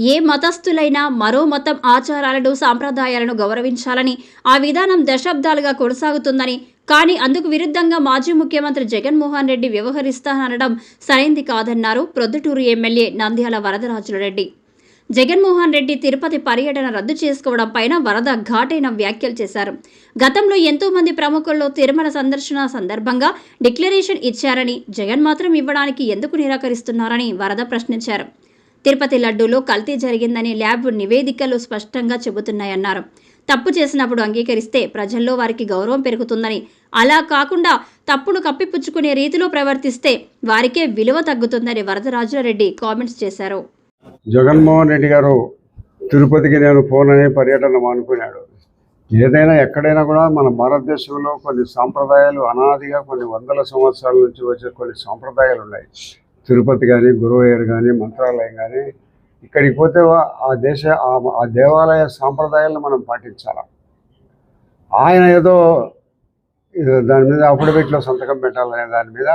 ఏ మతస్థులైనా మరో మతం ఆచారాలను సాంప్రదాయాలను గౌరవించాలని ఆ విధానం దశాబ్దాలుగా కొనసాగుతుందని కానీ అందుకు విరుద్ధంగా మాజీ ముఖ్యమంత్రి జగన్మోహన్ రెడ్డి వ్యవహరిస్తాననడం సరైంది కాదన్నారు ప్రొద్దుటూరు ఎమ్మెల్యే నంద్యాల వరదరాజులరెడ్డి. జగన్మోహన్ రెడ్డి తిరుపతి పర్యటన రద్దు చేసుకోవడం పైన వరద ఘాటైన వ్యాఖ్యలు చేశారు. గతంలో ఎంతో మంది ప్రముఖుల్లో తిరుమల సందర్శన సందర్భంగా డిక్లరేషన్ ఇచ్చారని జగన్ మాత్రం ఇవ్వడానికి ఎందుకు నిరాకరిస్తున్నారని వరద ప్రశ్నించారు. తిరుపతి లడ్డూలో కల్తీ జరిగిందని ల్యాబ్ నివేదికలు స్పష్టంగా చెబుతున్నాయన్నారు. తప్పు చేసినప్పుడు అంగీకరిస్తే ప్రజల్లో వారికి గౌరవం పెరుగుతుందని. అలా కాకుండా తప్పును కప్పిపుచ్చుకునే రీతిలో ప్రవర్తిస్తే వారికే విలువ తగ్గుతుందని వరదరాజులరెడ్డి కామెంట్స్ చేశారు. జగన్మోహన్ రెడ్డి గారు తిరుపతికి నేను పోననే పర్యటన అనుకున్నాడు ఏదైనా ఎక్కడైనా కూడా మన భారతదేశంలో కొన్ని సాంప్రదాయాలు అనాదిగా కొన్ని వందల సంవత్సరాల నుంచి వచ్చే కొన్ని సాంప్రదాయాలు ఉన్నాయి. తిరుపతి కానీ గురువయ్యర్ కానీ మంత్రాలయం కానీ ఇక్కడికి పోతే ఆ దేశ ఆ- ఆ దేవాలయ సాంప్రదాయాలను మనం పాటించాలి? ఆయన ఏదో దాని మీద అఫిడవిట్లో సంతకం పెట్టాలనే దాని మీద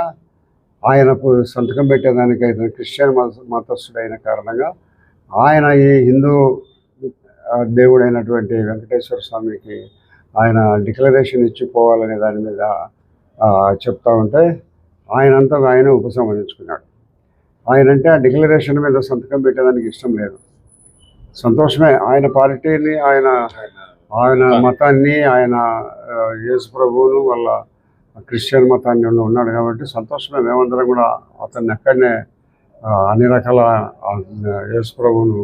ఆయన సంతకం పెట్టేదానికి అయితే క్రిస్టియన్ మత మతస్థుడైన కారణంగా ఆయన ఈ హిందూ దేవుడైనటువంటి వెంకటేశ్వర స్వామికి ఆయన డిక్లరేషన్ ఇచ్చిపోవాలనే దాని మీద చెప్తా ఉంటే ఆయనంతా ఆయన ఉపసంహరించుకున్నాడు ఆయన అంటే ఆ డిక్లరేషన్ మీద సంతకం పెట్టేదానికి ఇష్టం లేదు. సంతోషమే. ఆయన పార్టీని ఆయన ఆయన మతాన్ని ఆయన యేసు ప్రభువును వాళ్ళ క్రిస్టియన్ మతాన్ని ఉన్నాడు కాబట్టి సంతోషమే. మేమందరం కూడా అతన్ని అక్కడనే అన్ని రకాల యేసు ప్రభువును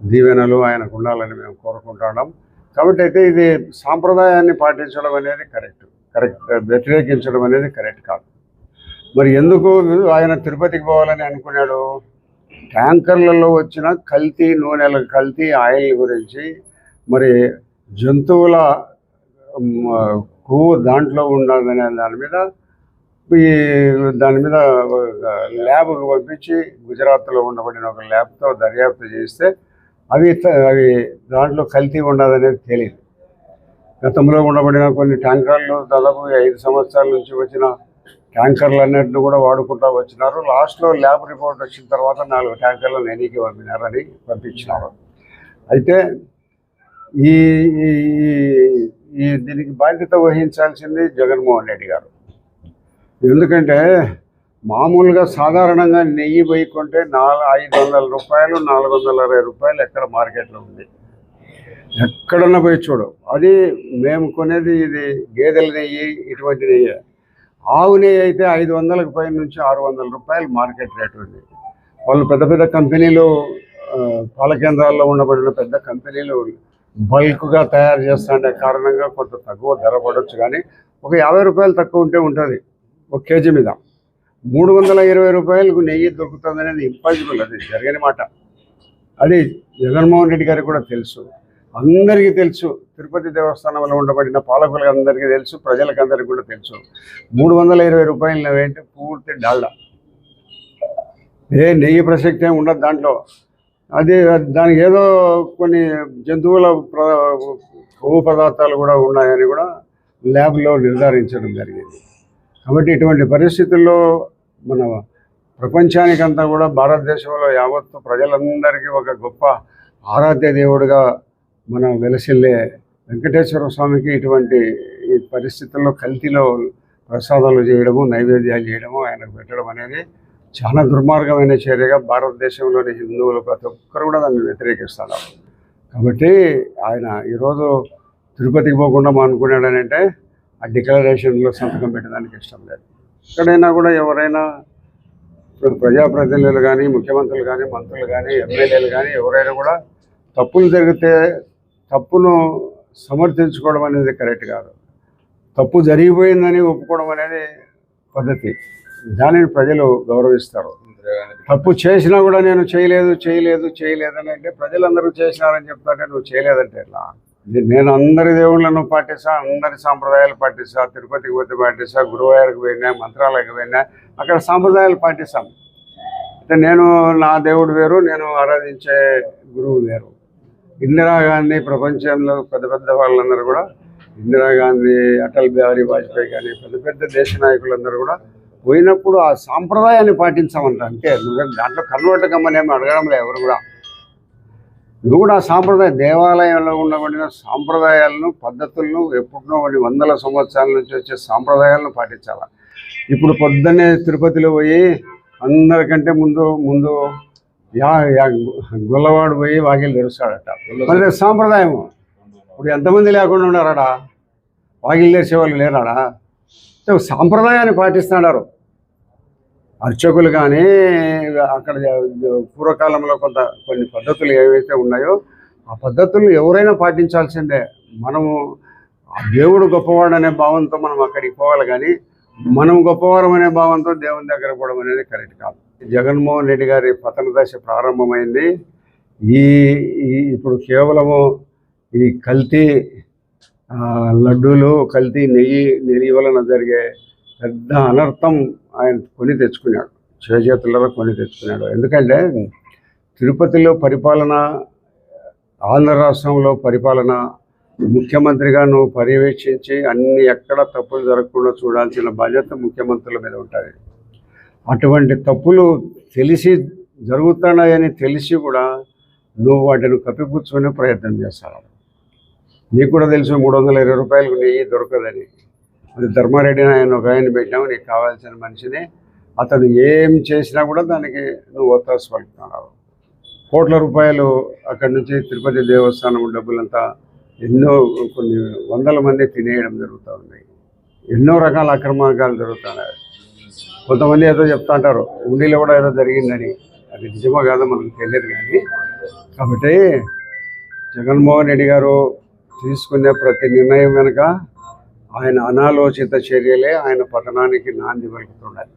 దీవెనలు ఆయనకు ఉండాలని మేము కోరుకుంటున్నాం. కాబట్టి అయితే ఇది సాంప్రదాయాన్ని పాటించడం అనేది కరెక్ట్. కరెక్ట్ వ్యతిరేకించడం అనేది కరెక్ట్ కాదు. మరి ఎందుకు ఆయన తిరుపతికి పోవాలని అనుకున్నాడు? ట్యాంకర్లలో వచ్చిన కల్తీ నూనెల కల్తీ ఆయిల్ గురించి మరి జంతువుల కొవ్వు దాంట్లో ఉండదనే దాని మీద ఈ దాని మీద ల్యాబ్కి పంపించి గుజరాత్లో ఉండబడిన ఒక ల్యాబ్తో దర్యాప్తు చేస్తే అవి అవి దాంట్లో కల్తీ ఉండదనేది తెలియదు గతంలో ఉండబడిన కొన్ని ట్యాంకర్లు దాదాపు ఐదు సంవత్సరాల నుంచి వచ్చిన ట్యాంకర్లు అన్నిటిని కూడా వాడుకుంటూ వచ్చినారు. లాస్ట్లో ల్యాబ్ రిపోర్ట్ వచ్చిన తర్వాత నాలుగు ట్యాంకర్లు నెనికి పంపినారని పంపించినారు. అయితే ఈ ఈ ఈ- ఈ దీనికి బాధ్యత వహించాల్సింది జగన్మోహన్ రెడ్డి గారు. ఎందుకంటే మామూలుగా సాధారణంగా నెయ్యి పోయి కొంటే నాలుగు ఐదు వందల రూపాయలు నాలుగు వందల అరవై రూపాయలు ఎక్కడ మార్కెట్లో ఉంది? ఎక్కడన్నా పోయి చూడు. అది మేము కొనేది ఇది గేదెల నెయ్యి ఇటువంటి నెయ్యి. ఆవు నెయ్యి అయితే ఐదు వందలకు పైన నుంచి ఆరు వందల రూపాయలు మార్కెట్ రేట్ ఉంది వాళ్ళు పెద్ద పెద్ద కంపెనీలు పాల కేంద్రాల్లో ఉండబడిన పెద్ద కంపెనీలు బల్క్గా తయారు చేస్తుండే కారణంగా కొంత తక్కువ ధర పడవచ్చు కానీ ఒక యాభై రూపాయలు తక్కువ ఉంటే ఉంటుంది ఒక కేజీ మీద. మూడు వందల ఇరవై రూపాయలకు నెయ్యి దొరుకుతుంది అనేది ఇంపాసిబుల్ అది జరగని మాట. అది జగన్మోహన్ రెడ్డి గారికి కూడా తెలుసు. అందరికీ తెలుసు. తిరుపతి దేవస్థానంలో ఉండబడిన పాలకులకు అందరికీ తెలుసు ప్రజలకు అందరికీ కూడా తెలుసు. మూడు వందల ఇరవై రూపాయలు ఏంటి? పూర్తి డాల్డా. ఏ నెయ్యి ప్రసక్తి ఏమి ఉండదు దాంట్లో. అది దానికి ఏదో కొన్ని జంతువుల కొవ్వు పదార్థాలు కూడా ఉన్నాయని కూడా ల్యాబ్లో నిర్ధారించడం జరిగింది. కాబట్టి ఇటువంటి పరిస్థితుల్లో మన ప్రపంచానికంతా కూడా భారతదేశంలో యావత్తు ప్రజలందరికీ ఒక గొప్ప ఆరాధ్య దేవుడిగా మనం వెలసిల్లే వెంకటేశ్వర స్వామికి ఇటువంటి ఈ పరిస్థితుల్లో కల్తీలో ప్రసాదాలు చేయడము నైవేద్యాలు చేయడము ఆయనకు పెట్టడం అనేది చాలా దుర్మార్గమైన చర్యగా భారతదేశంలోని హిందువులు ప్రతి ఒక్కరు కూడా దాన్ని వ్యతిరేకిస్తారు కాబట్టి ఆయన ఈరోజు తిరుపతికి పోకుండా అనుకున్నాడనంటే ఆ డిక్లరేషన్లో సంతకం పెట్టడానికి ఇష్టం లేదు. ఎక్కడైనా కూడా ఎవరైనా ఇప్పుడు ప్రజాప్రతినిధులు కానీ ముఖ్యమంత్రులు కానీ మంత్రులు కానీ ఎమ్మెల్యేలు కానీ ఎవరైనా కూడా తప్పులు జరిగితే తప్పును సమర్థించుకోవడం అనేది కరెక్ట్ కాదు. తప్పు జరిగిపోయిందని ఒప్పుకోవడం అనేది పద్ధతి. దానిని ప్రజలు గౌరవిస్తారు. తప్పు చేసినా కూడా నేను చేయలేదు చేయలేదు చేయలేదు అని అంటే ప్రజలందరూ చేసినారని చెప్తాంటే నువ్వు చేయలేదంటే ఇలా నేను అందరి దేవుళ్ళను పాటిస్తా అందరి సాంప్రదాయాలు పాటిస్తా తిరుపతికి పోతే పాటిస్తా గురువారికి పోయినా మంత్రాలయకి పోయినా అక్కడ సాంప్రదాయాలు పాటిస్తాం. అంటే నేను నా దేవుడు వేరు నేను ఆరాధించే గురువు వేరు. ఇందిరాగాంధీ ప్రపంచంలో పెద్ద పెద్ద వాళ్ళందరూ కూడా ఇందిరాగాంధీ అటల్ బిహారీ వాజ్పేయి కానీ పెద్ద పెద్ద దేశ నాయకులందరూ కూడా పోయినప్పుడు ఆ సాంప్రదాయాన్ని పాటించామంట. అంటే నువ్వు దాంట్లో కన్వర్ట్ కమ్మనేమి అడగడం లేదు ఎవరు కూడా. నువ్వు కూడా ఆ సాంప్రదాయ దేవాలయంలో ఉండబడిన సాంప్రదాయాలను పద్ధతులను ఎప్పుడునో కొన్ని వందల సంవత్సరాల నుంచి వచ్చే సాంప్రదాయాలను పాటించాలి? ఇప్పుడు పొద్దున్నే తిరుపతిలో పోయి అందరికంటే ముందు ముందు గొల్లవాడు పోయి వాకిలు తెరుస్తాడట. మరి అది సాంప్రదాయం. ఇప్పుడు ఎంతమంది లేకుండా ఉన్నారాడా వాకిలు తెరిచే వాళ్ళు లేరాడా సాంప్రదాయాన్ని పాటిస్తున్నారు అర్చకులు కానీ అక్కడ పూర్వకాలంలో కొంత కొన్ని పద్ధతులు ఏవైతే ఉన్నాయో ఆ పద్ధతులు ఎవరైనా పాటించాల్సిందే. మనము ఆ దేవుడు గొప్పవాడు అనే భావంతో మనం అక్కడికి పోవాలి కానీ మనం గొప్పవారం అనే భావంతో దేవుని దగ్గర పోవడం అనేది కరెక్ట్ కాదు. జగన్మోహన్ రెడ్డి గారి పతన దశ ప్రారంభమైంది. ఈ ఈ ఇప్పుడు కేవలము ఈ కల్తీ లడ్డూలు కల్తీ నెయ్యి నెయ్యి వలన జరిగే పెద్ద అనర్థం ఆయన కొని తెచ్చుకున్నాడు. చేజేతులలో కొని తెచ్చుకున్నాడు. ఎందుకంటే తిరుపతిలో పరిపాలన ఆంధ్ర రాష్ట్రంలో పరిపాలన ముఖ్యమంత్రిగా నువ్వు పర్యవేక్షించి అన్ని ఎక్కడ తప్పులు జరగకుండా చూడాల్సిన బాధ్యత ముఖ్యమంత్రుల మీద ఉంటుంది. అటువంటి తప్పులు తెలిసి జరుగుతున్నాయని తెలిసి కూడా నువ్వు వాటిని కప్పిపుచ్చుకునే ప్రయత్నం చేస్తావు. నీకు కూడా తెలుసు మూడు వందల ఇరవై రూపాయలకు నెయ్యి దొరకదని. అది ధర్మారెడ్డిని ఆయన ఒక ఆయన పెట్టినావు నీకు కావాల్సిన మనిషిని. అతను ఏం చేసినా కూడా దానికి నువ్వు ఒత్తాసు పడుతున్నావు కోట్ల రూపాయలు అక్కడి నుంచి తిరుపతి దేవస్థానం డబ్బులంతా ఎన్నో కొన్ని వందల మంది తినేయడం జరుగుతూ ఉన్నాయి ఎన్నో రకాల అక్రమార్గాలు జరుగుతున్నాయి. కొంతమంది ఏదో చెప్తా అంటారు ఉండిలో కూడా ఏదో జరిగిందని. అది నిజమో కాదో మనకు తెలియదు కానీ. కాబట్టి జగన్మోహన్ రెడ్డి గారు తీసుకునే ప్రతి నిర్ణయం వెనుక ఆయన అనాలోచిత చర్యలే ఆయన పతనానికి నాంది పలుకుతున్నాయి